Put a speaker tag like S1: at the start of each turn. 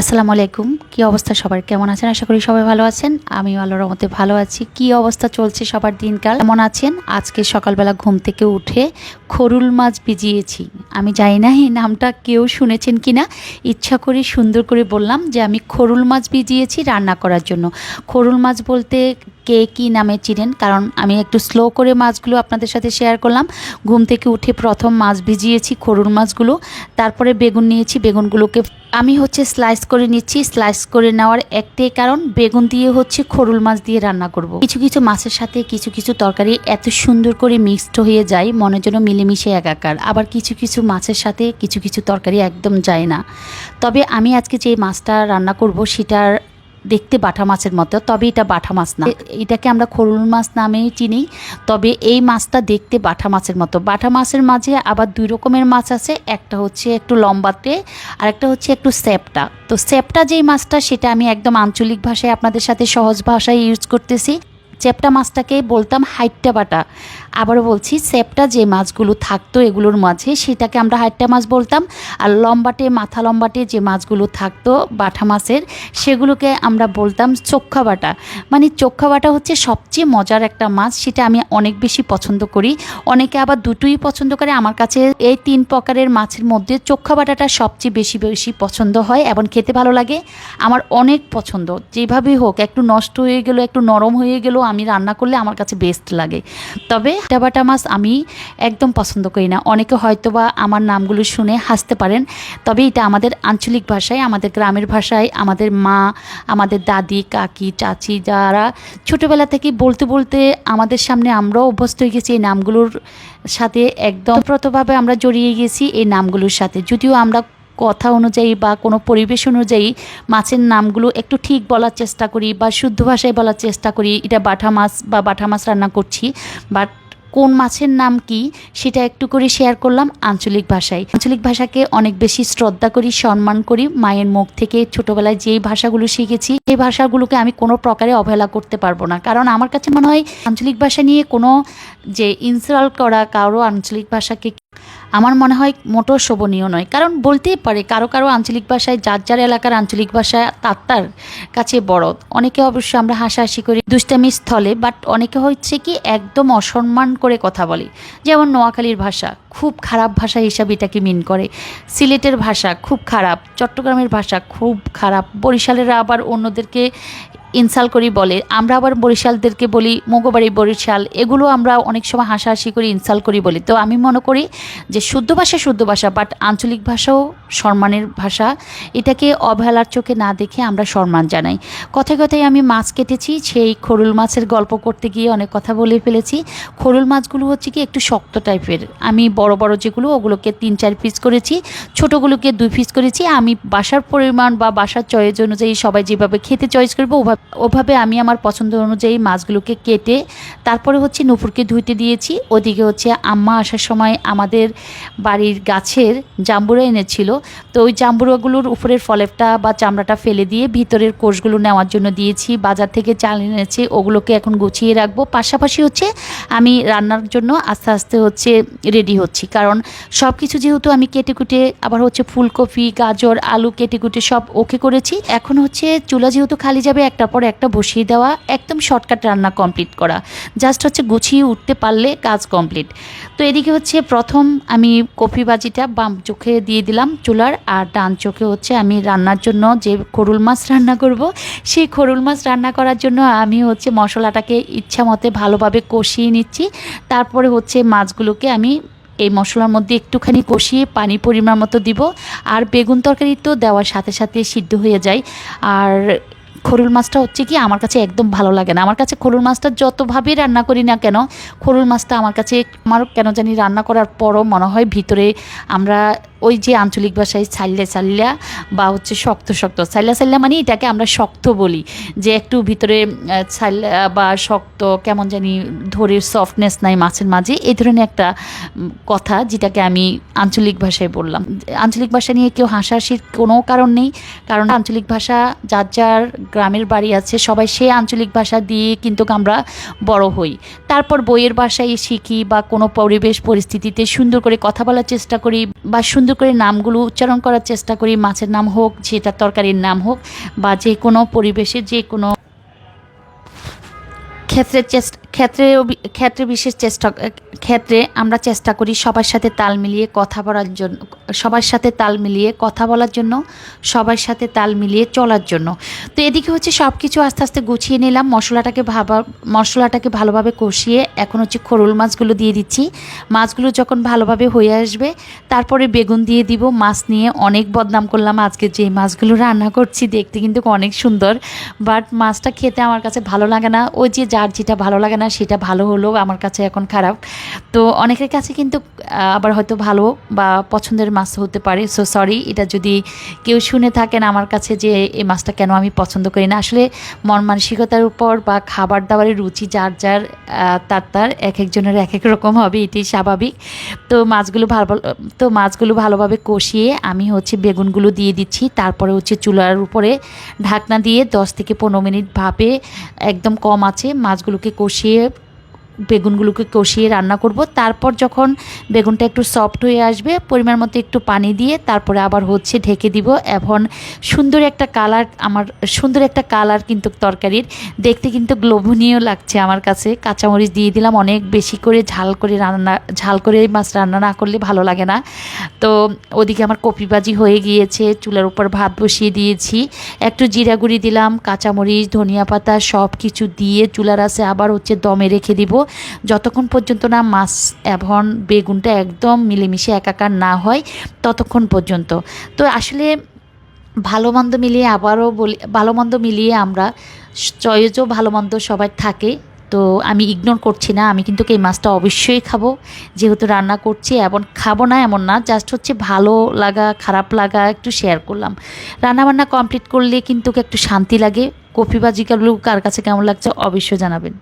S1: আসসালামু আলাইকুম। কী অবস্থা সবার? কেমন আছেন? আশা করি সবাই ভালো আছেন। আমি আলোর মতে ভালো আছি। কি অবস্থা চলছে সবার দিনকাল? কেমন আছেন? আজকে সকালবেলা ঘুম থেকে উঠে খরুল মাছ ভিজিয়েছি। আমি জানি না এই নামটা কেউ শুনেছেন কি না ইচ্ছা করে সুন্দর করে বললাম যে আমি খরুল মাছ ভিজিয়েছি রান্না করার জন্য। খরুল মাছ বলতে কে কী নামে চিনেন? কারণ আমি একটু স্লো করে মাছগুলো আপনাদের সাথে শেয়ার করলাম। ঘুম থেকে উঠে প্রথম মাছ ভিজিয়েছি, খরুর মাছগুলো। তারপরে বেগুন নিয়েছি, বেগুনগুলোকে আমি হচ্ছে স্লাইস করে নিচ্ছি। স্লাইস করে নেওয়ার একটাই কারণ, বেগুন দিয়ে হচ্ছে খরুল মাছ দিয়ে রান্না করব। কিছু কিছু মাছের সাথে কিছু কিছু তরকারি এত সুন্দর করে মিক্সড হয়ে যায় মনের জন্য মিলেমিশে একাকার। আবার কিছু কিছু মাছের সাথে কিছু কিছু তরকারি একদম যায় না। তবে আমি আজকে যে মাছটা রান্না করব, সেটার দেখতে বাটা মাছের মতো, তবে এটা বাটা মাছ না। এটাকে আমরা খরুল মাছ নামে চিনি, তবে এই মাছটা দেখতে বাটা মাছের মতো। বাটা মাছের মাঝে আবার দুই রকমের মাছ আছে, একটা হচ্ছে একটু লম্বাতে আর একটা হচ্ছে একটু স্যাপটা। তো স্যাপটা যেই মাছটা, সেটা আমি একদম আঞ্চলিক ভাষায় আপনাদের সাথে সহজ ভাষায় ইউজ করতেছি। চ্যাপটা মাছটাকে বলতাম হাইটটা বাটা। আবারও বলছি স্যাপটা যে মাছগুলো থাকতো এগুলোর মাঝে, সেটাকে আমরা হাইটটা মাছ বলতাম। আর লম্বাটে, মাথা লম্বাটে যে মাছগুলো থাকতো বাটা মাছের, সেগুলোকে আমরা বলতাম চোখা বাটা। মানে চোখা বাটা হচ্ছে সবচেয়ে মজার একটা মাছ, সেটা আমি অনেক বেশি পছন্দ করি। অনেকে আবার দুটোই পছন্দ করে। আমার কাছে এই তিন প্রকারের মাছের মধ্যে চোখা বাটাটা সবচেয়ে বেশি বেশি পছন্দ হয় এবং খেতে ভালো লাগে। আমার অনেক পছন্দ। যেভাবেই হোক, একটু নষ্ট হয়ে গেলো, একটু নরম হয়ে গেলেও আমি রান্না করলে আমার কাছে বেস্ট লাগে। তবে ডাবাটা মাছ আমি একদম পছন্দ করি না। অনেকে হয়তো বা আমার নামগুলো শুনে হাসতে পারেন, তবে এটা আমাদের আঞ্চলিক ভাষায়, আমাদের গ্রামের ভাষায়, আমাদের মা, আমাদের দাদি, কাকি, চাচি যারা ছোটোবেলা থেকে বলতে বলতে আমাদের সামনে আমরাও অভ্যস্ত হয়ে গেছি এই নামগুলোর সাথে। একদম প্রতভাবে আমরা জড়িয়ে গেছি এই নামগুলোর সাথে। যদিও আমরা কথা অনুযায়ী বা কোনো পরিবেশ অনুযায়ী মাছের নামগুলো একটু ঠিক বলার চেষ্টা করি বা শুদ্ধ ভাষায় বলার চেষ্টা করি। এটা বাটা মাছ বা বাটা মাছ রান্না করছি। বাট কোন মাছের নাম কি সেটা একটু করে শেয়ার করলাম আঞ্চলিক ভাষায়। আঞ্চলিক ভাষাকে অনেক বেশি শ্রদ্ধা করি, সম্মান করি। মায়ের মুখ থেকে ছোটবেলায় যেই ভাষাগুলো শিখেছি, সেই ভাষাগুলোকে আমি কোনো প্রকারে অবহেলা করতে পারব না। কারণ আমার কাছে মনে হয় আঞ্চলিক ভাষা নিয়ে কোনো যে ইনসাল্ট করা কারও আঞ্চলিক ভাষাকে আমার মনে হয় মোটো শোভনীয় নয়। কারণ বলতেই পারে, কারও কারও আঞ্চলিক ভাষায়, যার যার এলাকার আঞ্চলিক ভাষা তার তার কাছে বড়। অনেকে অবশ্য আমরা হাসাহাসি করি দুষ্টামি স্থলে বাট অনেকে হচ্ছে কি একদম অসম্মান করে কথা বলে। যেমন নোয়াখালীর ভাষা, খুব খারাপ ভাষা হিসাবে এটাকে মিন করে। সিলেটের ভাষা, খুব খারাপ। চট্টগ্রামের ভাষা, খুব খারাপ। বরিশালেরা আবার অন্যদেরকে ইনসাল করি বলে। আমরা আবার বরিশালদেরকে বলি, মোগোবাড়ি, বরিশাল, এগুলো আমরা অনেক সময় হাসাহাসি করি, ইনসাল করি বলি। তো আমি মনে করি যে শুদ্ধ ভাষা শুদ্ধ ভাষা বাট আঞ্চলিক ভাষাও সম্মানের ভাষা। এটাকে অবহেলার চোখে না দেখে আমরা সম্মান জানাই। কথায় কথায় আমি মাছ কেটেছি, সেই খরুল মাছের গল্প করতে গিয়ে অনেক কথা বলে ফেলেছি। খরুল মাছগুলো হচ্ছে কি একটু শক্ত টাইপের। আমি বড় বড় যেগুলো, ওগুলোকে তিন চার পিস করেছি, ছোটোগুলোকে দুই পিস করেছি। আমি বাসার পরিমাণ বা বাসার চয়েস অনুযায়ী সবাই যেভাবে খেতে চয়েস করব ওভাবে আমি আমার পছন্দ অনুযায়ী মাছগুলোকে কেটে, তারপরে হচ্ছে নুপুরকে ধুইতে দিয়েছি। ওদিকে হচ্ছে আম্মা আসার সময় আমাদের বাড়ির গাছের জাম্বুরা এনেছিল তো ওই জাম্বুরাগুলোর উপরের ফলেপটা বা চামড়াটা ফেলে দিয়ে ভিতরের কোষগুলো নেওয়ার জন্য দিয়েছি। বাজার থেকে চাল এনেছি, ওগুলোকে এখন গুছিয়ে রাখব। পাশাপাশি হচ্ছে আমি রান্নার জন্য আস্তে আস্তে হচ্ছে রেডি হচ্ছি। কারণ সব কিছু যেহেতু আমি কেটে কুটে আবার হচ্ছে ফুলকপি, গাজর, আলু কেটে কুটে সব ওকে করেছি। এখন হচ্ছে চুলা যেহেতু খালি যাবে একটা পর একটা বসিয়ে দেওয়া, একদম শর্টকাট রান্না কমপ্লিট করা। জাস্ট হচ্ছে গুছিয়ে উঠতে পারলে কাজ কমপ্লিট তো এদিকে হচ্ছে প্রথম আমি কফি বাজিটা বাম চোখে দিয়ে দিলাম। চুলার আর ডান চোখে হচ্ছে আমি রান্নার জন্য যে খরুল মাছ রান্না করব, সেই খরুল মাছ রান্না করার জন্য আমি হচ্ছে মশলাটাকে ইচ্ছা মতে ভালোভাবে কষিয়ে নিচ্ছি। তারপরে হচ্ছে মাছগুলোকে আমি এই মশলার মধ্যে একটুখানি কষিয়ে পানি পরিমাণ মতো দিব। আর বেগুন তরকারি তো দেওয়ার সাথে সাথে সিদ্ধ হয়ে যায়। আর খরুল মাছটা হচ্ছে কি আমার কাছে একদম ভালো লাগে না। আমার কাছে খরুল মাছটা যতভাবেই রান্না করি না কেন, খরুল মাছটা আমার কাছে, আমার কেন জানি রান্না করার পরও মনে হয় ভিতরে আমরা ওই যে আঞ্চলিক ভাষায় ছাল্লা ছাল্লা বা হচ্ছে শক্ত শক্ত। ছাল্লা ছাল্লা মানে এটাকে আমরা শক্ত বলি, যে একটু ভিতরে ছাল্লা বা শক্ত কেমন জানি ধরে সফটনেস নাই মাছের মাঝে, এই ধরনের একটা কথা যেটাকে আমি আঞ্চলিক ভাষায় বললাম। আঞ্চলিক ভাষা নিয়ে কেউ হাসাহাসির কোনো কারণ নেই, কারণ আঞ্চলিক ভাষা যার যার গ্রামের বাড়ি আছে, সবাই সেই আঞ্চলিক ভাষা দিয়ে কিন্তু আমরা বড় হই। তারপর বইয়ের ভাষায় শিখি বা কোনো পরিবেশ, পরিস্থিতিতে সুন্দর করে কথা বলার চেষ্টা করি বা সুন্দর সুন্দর করে নামগুলো উচ্চারণ করার চেষ্টা করি, মাছের নাম হোক, যেটা তরকারির নাম হোক, বা যে কোনো পরিবেশে যে কোনো ক্ষেত্রে চেষ্টা, ক্ষেত্রে ক্ষেত্রে বিশেষ চেষ্টা, ক্ষেত্রে আমরা চেষ্টা করি সবার সাথে তাল মিলিয়ে কথা বলার জন্য, সবার সাথে তাল মিলিয়ে কথা বলার জন্য, সবার সাথে তাল মিলিয়ে চলার জন্য। তো এদিকে হচ্ছে সব কিছু আস্তে আস্তে গুছিয়ে নিলাম, মশলাটাকে ভাবা, মশলাটাকে ভালোভাবে কষিয়ে এখন হচ্ছে খোরল মাছগুলো দিয়ে দিচ্ছি। মাছগুলো যখন ভালোভাবে হয়ে আসবে, তারপরে বেগুন দিয়ে দিব, মাছ নিয়ে অনেক বদনাম করলাম আজকে, যে মাছগুলো রান্না করছি দেখতে কিন্তু অনেক সুন্দর, বাট মাছটা খেতে আমার কাছে ভালো লাগে না। ওই যে যার যেটা ভালো লাগে না, সেটা ভালো হলেও আমার কাছে এখন খারাপ। তো অনেকের কাছে কিন্তু আবার হয়তো ভালো বা পছন্দের মাছ হতে পারে। সো সরি এটা যদি কেউ শুনে থাকেন আমার কাছে যে এই মাছটা কেন আমি পছন্দ করি না। আসলে মন মানসিকতার উপর বা খাবার দাবারের রুচি যার যার তার তার, এক একজনের এক এক রকম হবে এটি স্বাভাবিক। তো মাছগুলো ভালো, তো মাছগুলো ভালোভাবে কষিয়ে আমি হচ্ছে বেগুনগুলো দিয়ে দিচ্ছি। তারপরে হচ্ছে চুলার উপরে ঢাকনা দিয়ে দশ থেকে পনেরো মিনিট ভাপে, একদম কম আছে মাছগুলোকে কষিয়ে বেগুনগুলোকে কষিয়ে রান্না করব। তারপর যখন বেগুনটা একটু সফট হয়ে আসবে, পরিমাণ মতো একটু পানি দিয়ে তারপরে আবার হচ্ছে ঢেকে দিব। এখন সুন্দর একটা কালার আমার সুন্দর একটা কালার কিন্তু তরকারির। দেখতে কিন্তু লোভনীয় লাগছে আমার কাছে। কাঁচামরিচ দিয়ে দিলাম অনেক বেশি করে, ঝাল করে রান্না, ঝাল করে মাছ রান্না না করলে ভালো লাগে না। তো ওদিকে আমার কপি ভাজি হয়ে গিয়েছে, চুলার উপর ভাত বসিয়ে দিয়েছি। একটু জিরা গুঁড়ি দিলাম, কাঁচামরিচ, ধনিয়া পাতা সব কিছু দিয়ে চুলার আছে আবার হচ্ছে দমে রেখে দিব। যতক্ষণ পর্যন্ত না মাছ এবং বেগুনটা একদম মিলেমিশে একাকার না হয়, ততক্ষণ পর্যন্ত। তো আসলে ভালো মন্দ মিলিয়ে আবারও বলি, ভালো মন্দ মিলিয়ে আমরা চয়েজও ভালো মন্দ সবার থাকে, তো আমি ইগনোর করছি না। আমি কিন্তু এই মাছটা অবশ্যই খাব। যেহেতু রান্না করছি এবং খাব না এমন না জাস্ট হচ্ছে ভালো লাগা, খারাপ লাগা একটু শেয়ার করলাম। রান্না বান্না কমপ্লিট করলে কিন্তু একটু শান্তি লাগে। কপি বাজিকাগুলো কার কাছে কেমন লাগছে অবশ্যই জানাবেন।